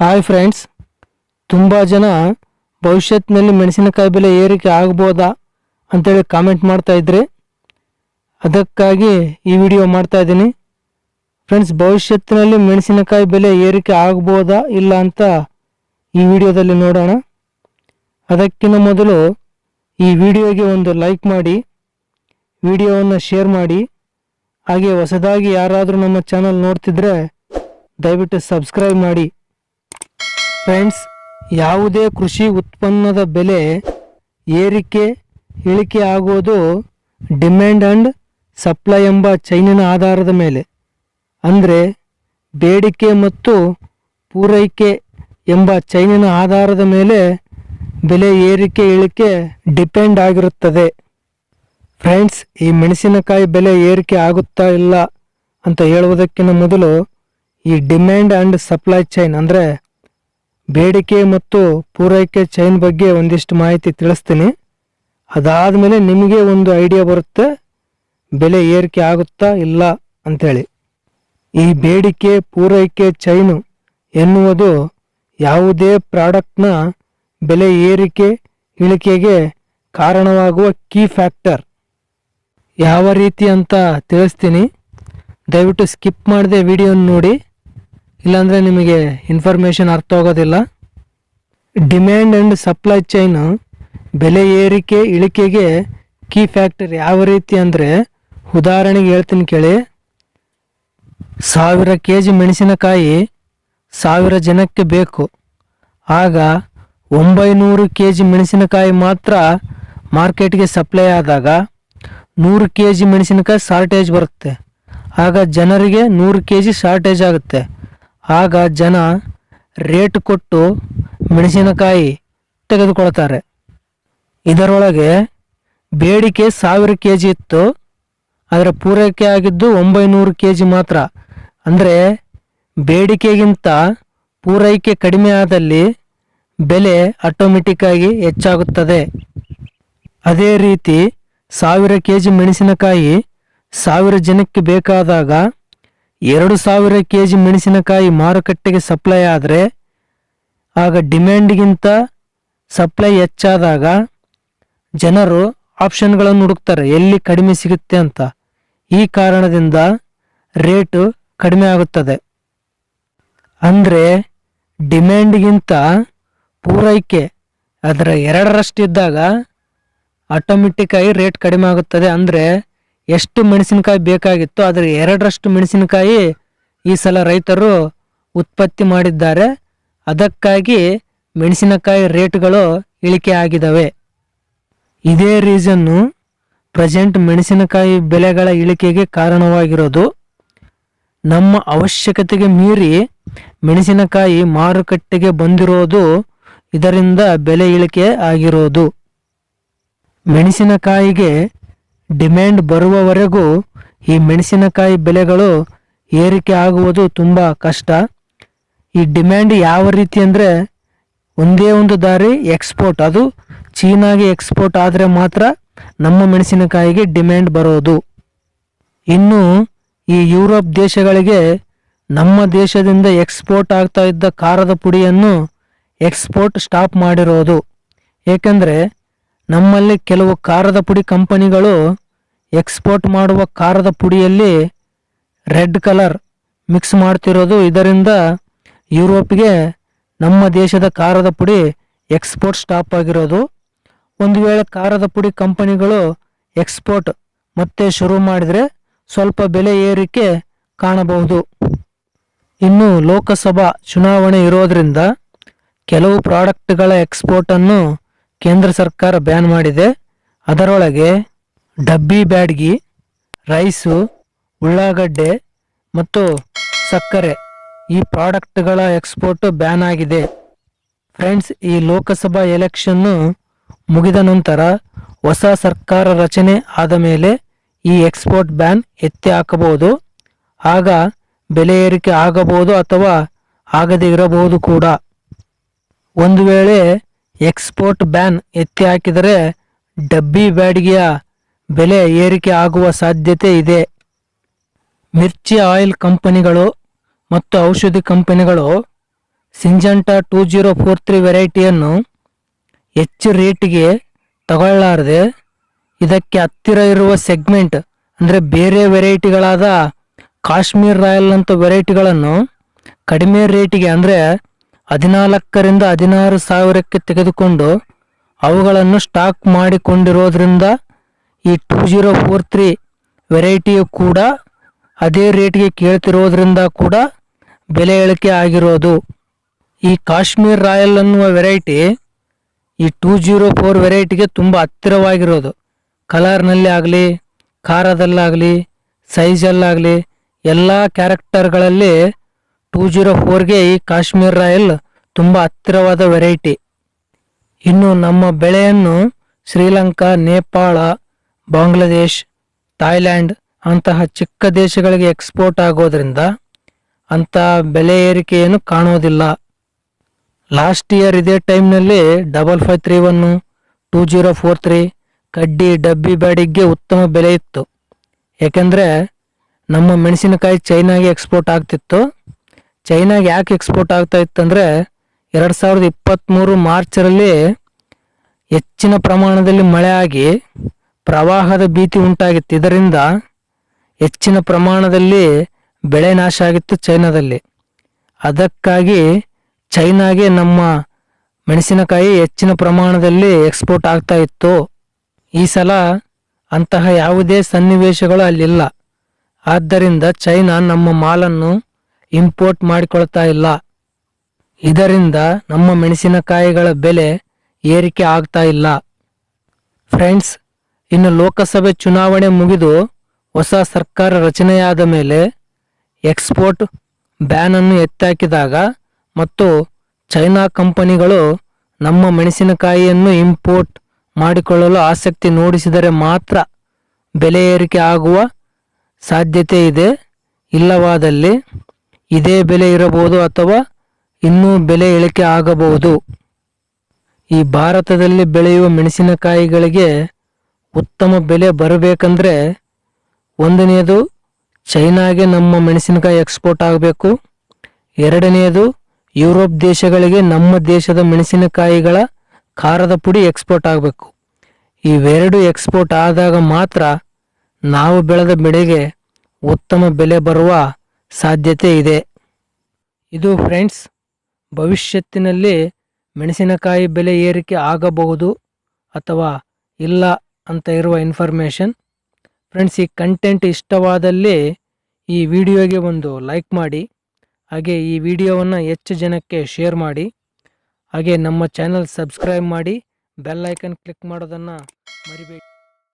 Hi friends ತುಂಬ ಜನ ಭವಿಷ್ಯತ್ತಿನಲ್ಲಿ ಮೆಣಸಿನಕಾಯಿ ಬೆಲೆ ಏರಿಕೆ ಆಗ್ಬೋದಾ ಅಂತೇಳಿ ಕಾಮೆಂಟ್ ಮಾಡ್ತಾ ಇದ್ರಿ ಅದಕ್ಕಾಗಿ ಈ ವಿಡಿಯೋ ಮಾಡ್ತಾ ಇದ್ದೀನಿ. ಫ್ರೆಂಡ್ಸ್ ಭವಿಷ್ಯತ್ತಿನಲ್ಲಿ ಮೆಣಸಿನಕಾಯಿ ಬೆಲೆ ಏರಿಕೆ ಆಗ್ಬೋದಾ ಇಲ್ಲ ಅಂತ ಈ ವಿಡಿಯೋದಲ್ಲಿ ನೋಡೋಣ. ಅದಕ್ಕಿಂತ ಮೊದಲು ಈ ವಿಡಿಯೋಗೆ ಒಂದು ಲೈಕ್ ಮಾಡಿ ವಿಡಿಯೋವನ್ನು ಶೇರ್ ಮಾಡಿ, ಹಾಗೆ ಹೊಸದಾಗಿ ಯಾರಾದರೂ ನಮ್ಮ ಚಾನಲ್ ನೋಡ್ತಿದ್ರೆ ದಯವಿಟ್ಟು ಸಬ್ಸ್ಕ್ರೈಬ್ ಮಾಡಿ. ಫ್ರೆಂಡ್ಸ್, ಯಾವುದೇ ಕೃಷಿ ಉತ್ಪನ್ನದ ಬೆಲೆ ಏರಿಕೆ, ಇಳಿಕೆ ಆಗೋದು ಡಿಮ್ಯಾಂಡ್ ಆ್ಯಂಡ್ ಸಪ್ಲೈ ಎಂಬ ಚೈನಿನ ಆಧಾರದ ಮೇಲೆ. ಅಂದರೆ ಬೇಡಿಕೆ ಮತ್ತು ಪೂರೈಕೆ ಎಂಬ ಚೈನಿನ ಆಧಾರದ ಮೇಲೆ ಬೆಲೆ ಏರಿಕೆ, ಇಳಿಕೆ ಡಿಪೆಂಡ್ ಆಗಿರುತ್ತದೆ. ಫ್ರೆಂಡ್ಸ್, ಈ ಮೆಣಸಿನಕಾಯಿ ಬೆಲೆ ಏರಿಕೆ ಆಗುತ್ತಾ ಇಲ್ಲ ಅಂತ ಹೇಳುವುದಕ್ಕಿಂತ ಮೊದಲು ಈ ಡಿಮ್ಯಾಂಡ್ ಆ್ಯಂಡ್ ಸಪ್ಲೈ ಚೈನ್ ಅಂದರೆ ಬೇಡಿಕೆ ಮತ್ತು ಪೂರೈಕೆ ಚೈನ್ ಬಗ್ಗೆ ಒಂದಿಷ್ಟು ಮಾಹಿತಿ ತಿಳಿಸ್ತೀನಿ. ಅದಾದ ಮೇಲೆ ನಿಮಗೆ ಒಂದು ಐಡಿಯಾ ಬರುತ್ತೆ, ಬೆಲೆ ಏರಿಕೆ ಆಗುತ್ತಾ ಇಲ್ಲ ಅಂಥೇಳಿ. ಈ ಬೇಡಿಕೆ, ಪೂರೈಕೆ ಚೈನು ಎನ್ನುವುದು ಯಾವುದೇ ಪ್ರಾಡಕ್ಟ್ನ ಬೆಲೆ ಏರಿಕೆ, ಇಳಿಕೆಗೆ ಕಾರಣವಾಗುವ ಕೀ ಫ್ಯಾಕ್ಟರ್ ಯಾವ ರೀತಿ ಅಂತ ತಿಳಿಸ್ತೀನಿ. ದಯವಿಟ್ಟು ಸ್ಕಿಪ್ ಮಾಡದೆ ವಿಡಿಯೋನ ನೋಡಿ. ಇಲ್ಲಾಂದರೆ ನಿಮಗೆ ಇನ್ಫಾರ್ಮೇಷನ್ ಅರ್ಥ ಆಗೋದಿಲ್ಲ. ಡಿಮ್ಯಾಂಡ್ ಆ್ಯಂಡ್ ಸಪ್ಲೈ ಚೈನ್ ಬೆಲೆ ಏರಿಕೆ, ಇಳಿಕೆಗೆ ಕೀ ಫ್ಯಾಕ್ಟರ್ ಯಾವ ರೀತಿ ಅಂದರೆ, ಉದಾಹರಣೆಗೆ ಹೇಳ್ತೀನಿ ಕೇಳಿ. ಸಾವಿರ ಕೆ ಜಿ ಮೆಣಸಿನಕಾಯಿ ಸಾವಿರ ಜನಕ್ಕೆ ಬೇಕು. ಆಗ ಒಂಬೈನೂರು ಕೆ ಜಿ ಮೆಣಸಿನಕಾಯಿ ಮಾತ್ರ ಮಾರ್ಕೆಟ್ಗೆ ಸಪ್ಲೈ ಆದಾಗ ನೂರು ಕೆ ಜಿ ಮೆಣಸಿನಕಾಯಿ ಶಾರ್ಟೇಜ್ ಬರುತ್ತೆ. ಆಗ ಜನರಿಗೆ ನೂರು ಕೆ ಜಿ ಶಾರ್ಟೇಜ್ ಆಗುತ್ತೆ. ಆಗ ಜನ ರೇಟ್ ಕೊಟ್ಟು ಮೆಣಸಿನಕಾಯಿ ತೆಗೆದುಕೊಳ್ತಾರೆ. ಇದರೊಳಗೆ ಬೇಡಿಕೆ ಸಾವಿರ ಕೆ ಜಿ ಇತ್ತು. ಅದರ ಪೂರೈಕೆ ಆಗಿದ್ದು ಒಂಬೈನೂರು ಕೆ ಜಿ ಮಾತ್ರ. ಅಂದರೆ ಬೇಡಿಕೆಗಿಂತ ಪೂರೈಕೆ ಕಡಿಮೆ ಆದಲ್ಲಿ ಬೆಲೆ ಆಟೋಮೆಟಿಕ್ಕಾಗಿ ಹೆಚ್ಚಾಗುತ್ತದೆ. ಅದೇ ರೀತಿ ಸಾವಿರ ಕೆ ಜಿ ಮೆಣಸಿನಕಾಯಿ ಸಾವಿರ ಜನಕ್ಕೆ ಬೇಕಾದಾಗ ಎರಡು ಸಾವಿರ ಕೆ ಜಿ ಮೆಣಸಿನಕಾಯಿ ಮಾರುಕಟ್ಟೆಗೆ ಸಪ್ಲೈ ಆದರೆ ಆಗ ಡಿಮ್ಯಾಂಡ್ಗಿಂತ ಸಪ್ಲೈ ಹೆಚ್ಚಾದಾಗ ಜನರು ಆಪ್ಷನ್ಗಳನ್ನು ಹುಡುಕ್ತಾರೆ, ಎಲ್ಲಿ ಕಡಿಮೆ ಸಿಗುತ್ತೆ ಅಂತ. ಈ ಕಾರಣದಿಂದ ರೇಟು ಕಡಿಮೆ ಆಗುತ್ತದೆ. ಅಂದರೆ ಡಿಮ್ಯಾಂಡ್ಗಿಂತ ಪೂರೈಕೆ ಅದರ ಎರಡರಷ್ಟಿದ್ದಾಗ ಆಟೋಮೆಟಿಕ್ ಆಗಿ ರೇಟ್ ಕಡಿಮೆ ಆಗುತ್ತದೆ. ಅಂದರೆ ಎಷ್ಟು ಮೆಣಸಿನಕಾಯಿ ಬೇಕಾಗಿತ್ತು ಅದರ ಎರಡರಷ್ಟು ಮೆಣಸಿನಕಾಯಿ ಈ ಸಲ ರೈತರು ಉತ್ಪತ್ತಿ ಮಾಡಿದ್ದಾರೆ. ಅದಕ್ಕಾಗಿ ಮೆಣಸಿನಕಾಯಿ ರೇಟ್ಗಳು ಇಳಿಕೆ ಆಗಿದ್ದಾವೆ. ಇದೇ ರೀಸನ್ನು ಪ್ರೆಸೆಂಟ್ ಮೆಣಸಿನಕಾಯಿ ಬೆಲೆಗಳ ಇಳಿಕೆಗೆ ಕಾರಣವಾಗಿರೋದು. ನಮ್ಮ ಅವಶ್ಯಕತೆಗೆ ಮೀರಿ ಮೆಣಸಿನಕಾಯಿ ಮಾರುಕಟ್ಟೆಗೆ ಬಂದಿರೋದು ಇದರಿಂದ ಬೆಲೆ ಇಳಿಕೆ ಆಗಿರೋದು. ಮೆಣಸಿನಕಾಯಿಗೆ ಡಿಮ್ಯಾಂಡ್ ಬರುವವರೆಗೂ ಈ ಮೆಣಸಿನಕಾಯಿ ಬೆಲೆಗಳು ಏರಿಕೆ ಆಗುವುದು ತುಂಬ ಕಷ್ಟ. ಈ ಡಿಮ್ಯಾಂಡ್ ಯಾವ ರೀತಿ ಅಂದರೆ ಒಂದೇ ಒಂದು ದಾರಿ ಎಕ್ಸ್ಪೋರ್ಟ್, ಅದು ಚೀನಾಗೆ ಎಕ್ಸ್ಪೋರ್ಟ್ ಆದರೆ ಮಾತ್ರ ನಮ್ಮ ಮೆಣಸಿನಕಾಯಿಗೆ ಡಿಮ್ಯಾಂಡ್ ಬರೋದು. ಇನ್ನು ಈ ಯುರೋಪ್ ದೇಶಗಳಿಗೆ ನಮ್ಮ ದೇಶದಿಂದ ಎಕ್ಸ್ಪೋರ್ಟ್ ಆಗ್ತಾ ಇದ್ದ ಖಾರದ ಪುಡಿಯನ್ನು ಎಕ್ಸ್ಪೋರ್ಟ್ ಸ್ಟಾಪ್ ಮಾಡಿರೋದು. ಏಕೆಂದರೆ ನಮ್ಮಲ್ಲಿ ಕೆಲವು ಖಾರದ ಪುಡಿ ಕಂಪನಿಗಳು ಎಕ್ಸ್ಪೋರ್ಟ್ ಮಾಡುವ ಖಾರದ ಪುಡಿಯಲ್ಲಿ ರೆಡ್ ಕಲರ್ ಮಿಕ್ಸ್ ಮಾಡ್ತಿರೋದು. ಇದರಿಂದ ಯುರೋಪ್ಗೆ ನಮ್ಮ ದೇಶದ ಖಾರದ ಪುಡಿ ಎಕ್ಸ್ಪೋರ್ಟ್ ಸ್ಟಾಪ್ ಆಗಿರೋದು. ಒಂದು ವೇಳೆ ಖಾರದ ಪುಡಿ ಕಂಪನಿಗಳು ಎಕ್ಸ್ಪೋರ್ಟ್ ಮತ್ತೆ ಶುರು ಮಾಡಿದರೆ ಸ್ವಲ್ಪ ಬೆಲೆ ಏರಿಕೆ ಕಾಣಬಹುದು. ಇನ್ನು ಲೋಕಸಭಾ ಚುನಾವಣೆ ಇರೋದರಿಂದ ಕೆಲವು ಪ್ರಾಡಕ್ಟ್ಗಳ ಎಕ್ಸ್ಪೋರ್ಟನ್ನು ಕೇಂದ್ರ ಸರ್ಕಾರ ಬ್ಯಾನ್ ಮಾಡಿದೆ. ಅದರೊಳಗೆ ಡಬ್ಬಿ, ಬ್ಯಾಡ್ಗಿ, ರೈಸು, ಉಳ್ಳಾಗಡ್ಡೆ ಮತ್ತು ಸಕ್ಕರೆ ಈ ಪ್ರಾಡಕ್ಟ್ಗಳ ಎಕ್ಸ್ಪೋರ್ಟ್ ಬ್ಯಾನ್ ಆಗಿದೆ. ಫ್ರೆಂಡ್ಸ್, ಈ ಲೋಕಸಭಾ ಎಲೆಕ್ಷನ್ನು ಮುಗಿದ ನಂತರ ಹೊಸ ಸರ್ಕಾರ ರಚನೆ ಆದ ಮೇಲೆ ಈ ಎಕ್ಸ್ಪೋರ್ಟ್ ಬ್ಯಾನ್ ಎತ್ತಿ ಹಾಕಬಹುದು. ಆಗ ಬೆಲೆ ಏರಿಕೆ ಆಗಬಹುದು ಅಥವಾ ಆಗದೇ ಇರಬಹುದು ಕೂಡ. ಒಂದು ವೇಳೆ ಎಕ್ಸ್ಪೋರ್ಟ್ ಬ್ಯಾನ್ ಎತ್ತಿ ಹಾಕಿದರೆ ಡಬ್ಬಿ ಬ್ಯಾಡಿಗೆಯ ಬೆಲೆ ಏರಿಕೆ ಆಗುವ ಸಾಧ್ಯತೆ ಇದೆ. ಮಿರ್ಚಿ ಆಯಿಲ್ ಕಂಪನಿಗಳು ಮತ್ತು ಔಷಧಿ ಕಂಪನಿಗಳು Syngenta two zero four three ವೆರೈಟಿಯನ್ನು ಹೆಚ್ಚು ರೇಟಿಗೆ ತಗೊಳ್ಳಾರದೆ ಇದಕ್ಕೆ ಹತ್ತಿರ ಇರುವ ಸೆಗ್ಮೆಂಟ್ ಅಂದರೆ ಬೇರೆ ವೆರೈಟಿಗಳಾದ ಕಾಶ್ಮೀರ್ ರಾಯಲ್ ಅಂತ ವೆರೈಟಿಗಳನ್ನು ಕಡಿಮೆ ರೇಟಿಗೆ ಅಂದರೆ ಹದಿನಾಲ್ಕರಿಂದ ಹದಿನಾರು ಸಾವಿರಕ್ಕೆ ತೆಗೆದುಕೊಂಡು ಅವುಗಳನ್ನು ಸ್ಟಾಕ್ ಮಾಡಿಕೊಂಡಿರೋದ್ರಿಂದ ಈ ಟೂ ಜೀರೋ ಫೋರ್ ತ್ರೀ ವೆರೈಟಿಯು ಕೂಡ ಅದೇ ರೇಟ್ಗೆ ಕೇಳ್ತಿರೋದ್ರಿಂದ ಕೂಡ ಬೆಲೆ ಇಳಿಕೆ ಆಗಿರೋದು. ಈ ಕಾಶ್ಮೀರ್ ರಾಯಲ್ ಅನ್ನುವ ವೆರೈಟಿ ಈ ಟೂ ಜೀರೋ ಫೋರ್ ವೆರೈಟಿಗೆ ತುಂಬ ಹತ್ತಿರವಾಗಿರೋದು. ಕಲರ್ನಲ್ಲಿ ಆಗಲಿ, ಖಾರದಲ್ಲಾಗಲಿ, ಸೈಜಲ್ಲಾಗಲಿ, ಎಲ್ಲ ಕ್ಯಾರೆಕ್ಟರ್ಗಳಲ್ಲಿ ಟೂ ಜೀರೋ ಫೋರ್ಗೆ ಈ ಕಾಶ್ಮೀರ್ ರಾಯಲ್ ತುಂಬ ಹತ್ತಿರವಾದ ವೆರೈಟಿ. ಇನ್ನು ನಮ್ಮ ಬೆಳೆಯನ್ನು ಶ್ರೀಲಂಕಾ, ನೇಪಾಳ, ಬಾಂಗ್ಲಾದೇಶ್ ಥಾಯ್ಲ್ಯಾಂಡ್ ಅಂತಹ ಚಿಕ್ಕ ದೇಶಗಳಿಗೆ ಎಕ್ಸ್ಪೋರ್ಟ್ ಆಗೋದ್ರಿಂದ ಅಂಥ ಬೆಲೆ ಏರಿಕೆಯನ್ನು ಕಾಣೋದಿಲ್ಲ. ಲಾಸ್ಟ್ ಇಯರ್ ಇದೇ ಟೈಮ್ನಲ್ಲಿ double five three one two zero four three ಕಡ್ಡಿ, ಡಬ್ಬಿ, ಬ್ಯಾಡಿಗೆ ಉತ್ತಮ ಬೆಲೆ ಇತ್ತು. ಏಕೆಂದರೆ ನಮ್ಮ ಮೆಣಸಿನಕಾಯಿ ಚೈನಾಗೆ ಎಕ್ಸ್ಪೋರ್ಟ್ ಆಗ್ತಿತ್ತು. ಚೈನಾಗೆ ಯಾಕೆ ಎಕ್ಸ್ಪೋರ್ಟ್ ಆಗ್ತಾ ಇತ್ತಂದರೆ ಎರಡು ಸಾವಿರದ ಇಪ್ಪತ್ತ್ಮೂರು ಮಾರ್ಚರಲ್ಲಿ ಹೆಚ್ಚಿನ ಪ್ರಮಾಣದಲ್ಲಿ ಮಳೆ ಆಗಿ ಪ್ರವಾಹದ ಭೀತಿ ಉಂಟಾಗಿತ್ತು. ಇದರಿಂದ ಹೆಚ್ಚಿನ ಪ್ರಮಾಣದಲ್ಲಿ ಬೆಳೆ ನಾಶ ಆಗಿತ್ತು ಚೈನಾದಲ್ಲಿ. ಅದಕ್ಕಾಗಿ ಚೈನಾಗೆ ನಮ್ಮ ಮೆಣಸಿನಕಾಯಿ ಹೆಚ್ಚಿನ ಪ್ರಮಾಣದಲ್ಲಿ ಎಕ್ಸ್ಪೋರ್ಟ್ ಆಗ್ತಾ ಇತ್ತು. ಈ ಸಲ ಅಂತಹ ಯಾವುದೇ ಸನ್ನಿವೇಶಗಳು ಅಲ್ಲಿಲ್ಲ. ಆದ್ದರಿಂದ ಚೈನಾ ನಮ್ಮ ಮಾಲನ್ನು ಇಂಪೋರ್ಟ್ ಮಾಡಿಕೊಳ್ತಾ ಇಲ್ಲ. ಇದರಿಂದ ನಮ್ಮ ಮೆಣಸಿನಕಾಯಿಗಳ ಬೆಲೆ ಏರಿಕೆ ಆಗ್ತಾ ಇಲ್ಲ. ಫ್ರೆಂಡ್ಸ್, ಇನ್ನು ಲೋಕಸಭೆ ಚುನಾವಣೆ ಮುಗಿದು ಹೊಸ ಸರ್ಕಾರ ರಚನೆಯಾದ ಮೇಲೆ ಎಕ್ಸ್ಪೋರ್ಟ್ ಬ್ಯಾನನ್ನು ಎತ್ತಾಕಿದಾಗ ಮತ್ತು ಚೈನಾ ಕಂಪನಿಗಳು ನಮ್ಮ ಮೆಣಸಿನಕಾಯಿಯನ್ನು ಇಂಪೋರ್ಟ್ ಮಾಡಿಕೊಳ್ಳಲು ಆಸಕ್ತಿ ನೋಡಿಸಿದರೆ ಮಾತ್ರ ಬೆಲೆ ಏರಿಕೆ ಆಗುವ ಸಾಧ್ಯತೆ ಇದೆ. ಇಲ್ಲವಾದಲ್ಲಿ ಇದೇ ಬೆಲೆ ಇರಬಹುದು ಅಥವಾ ಇನ್ನೂ ಬೆಲೆ ಇಳಿಕೆ ಆಗಬಹುದು. ಈ ಭಾರತದಲ್ಲಿ ಬೆಳೆಯುವ ಮೆಣಸಿನಕಾಯಿಗಳಿಗೆ ಉತ್ತಮ ಬೆಲೆ ಬರಬೇಕಂದ್ರೆ ಒಂದನೆಯದು ಚೈನಾಗೆ ನಮ್ಮ ಮೆಣಸಿನಕಾಯಿ ಎಕ್ಸ್ಪೋರ್ಟ್ ಆಗಬೇಕು. ಎರಡನೆಯದು ಯುರೋಪ್ ದೇಶಗಳಿಗೆ ನಮ್ಮ ದೇಶದ ಮೆಣಸಿನಕಾಯಿಗಳ ಖಾರದ ಪುಡಿ ಎಕ್ಸ್ಪೋರ್ಟ್ ಆಗಬೇಕು. ಇವೆರಡು ಎಕ್ಸ್ಪೋರ್ಟ್ ಆದಾಗ ಮಾತ್ರ ನಾವು ಬೆಳೆದ ಬೆಳೆಗೆ ಉತ್ತಮ ಬೆಲೆ ಬರುವ ಸಾಧ್ಯತೆ ಇದೆ. ಇದು ಫ್ರೆಂಡ್ಸ್, ಭವಿಷ್ಯತ್ತಿನಲ್ಲಿ ಮೆಣಸಿನಕಾಯಿ ಬೆಲೆ ಏರಿಕೆ ಆಗಬಹುದು ಅಥವಾ ಇಲ್ಲ ಅಂತ ಇರುವ ಇನ್ಫಾರ್ಮೇಷನ್. ಫ್ರೆಂಡ್ಸ್, ಈ ಕಂಟೆಂಟ್ ಇಷ್ಟವಾದಲ್ಲಿ ಈ ವಿಡಿಯೋಗೆ ಒಂದು ಲೈಕ್ ಮಾಡಿ, ಹಾಗೆ ಈ ವಿಡಿಯೋವನ್ನು ಹೆಚ್ಚು ಜನಕ್ಕೆ ಶೇರ್ ಮಾಡಿ, ಹಾಗೆ ನಮ್ಮ ಚಾನಲ್ ಸಬ್ಸ್ಕ್ರೈಬ್ ಮಾಡಿ, ಬೆಲ್ ಐಕನ್ ಕ್ಲಿಕ್ ಮಾಡೋದನ್ನು ಮರಿಬೇಡಿ.